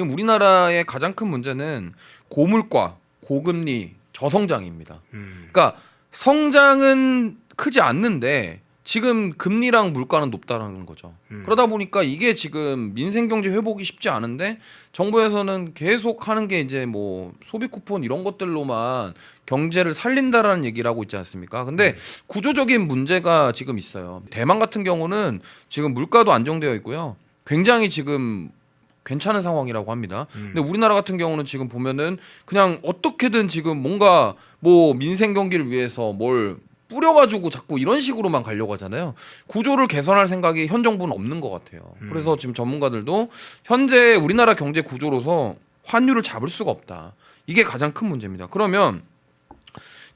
지금 우리나라의 가장 큰 문제는 고물가, 고금리, 저성장입니다. 음. 그러니까 성장은 크지 않는데 지금 금리랑 물가는 높다라는 거죠. 음. 그러다 보니까 이게 지금 민생 경제 회복이 쉽지 않은데 정부에서는 계속 하는 게 이제 뭐 소비 쿠폰 이런 것들로만 경제를 살린다라는 얘기를 하고 있지 않습니까? 근데 구조적인 문제가 지금 있어요. 대만 같은 경우는 지금 물가도 안정되어 있고요. 굉장히 지금 괜찮은 상황이라고 합니다. 근데 우리나라 같은 경우는 지금 보면은 그냥 어떻게든 지금 뭔가 뭐 민생 경기를 위해서 뭘 뿌려가지고 자꾸 이런 식으로만 가려고 하잖아요. 구조를 개선할 생각이 현 정부는 없는 것 같아요. 그래서 지금 전문가들도 현재 우리나라 경제 구조로서 환율을 잡을 수가 없다. 이게 가장 큰 문제입니다. 그러면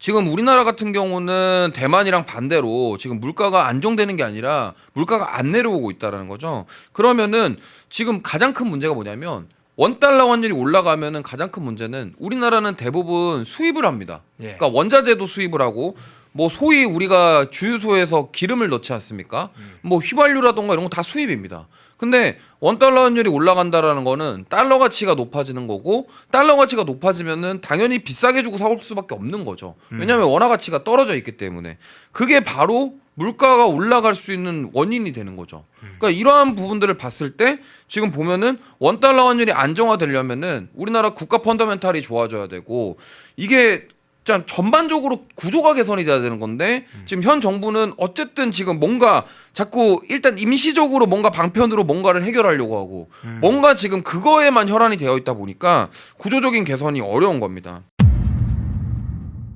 지금 우리나라 같은 경우는 대만이랑 반대로 지금 물가가 안정되는 게 아니라 물가가 안 내려오고 있다라는 거죠. 그러면은 지금 가장 큰 문제가 뭐냐면 원 달러 환율이 올라가면은 가장 큰 문제는 우리나라는 대부분 수입을 합니다. 예. 그러니까 원자재도 수입을 하고 뭐 소위 우리가 주유소에서 기름을 넣지 않습니까? 뭐 휘발유라던가 이런 거 다 수입입니다. 근데 원 달러 환율이 올라간다라는 거는 달러 가치가 높아지는 거고 달러 가치가 높아지면은 당연히 비싸게 주고 사올 수밖에 없는 거죠. 왜냐하면 원화 가치가 떨어져 있기 때문에 그게 바로 물가가 올라갈 수 있는 원인이 되는 거죠. 그러니까 이러한 부분들을 봤을 때 지금 보면은 원 달러 환율이 안정화되려면은 우리나라 국가 펀더멘탈이 좋아져야 되고 이게 짠 전반적으로 구조가 개선이 돼야 되는 건데 지금 현 정부는 어쨌든 지금 뭔가 자꾸 일단 임시적으로 뭔가 방편으로 뭔가를 해결하려고 하고 뭔가 지금 그거에만 혈안이 되어 있다 보니까 구조적인 개선이 어려운 겁니다.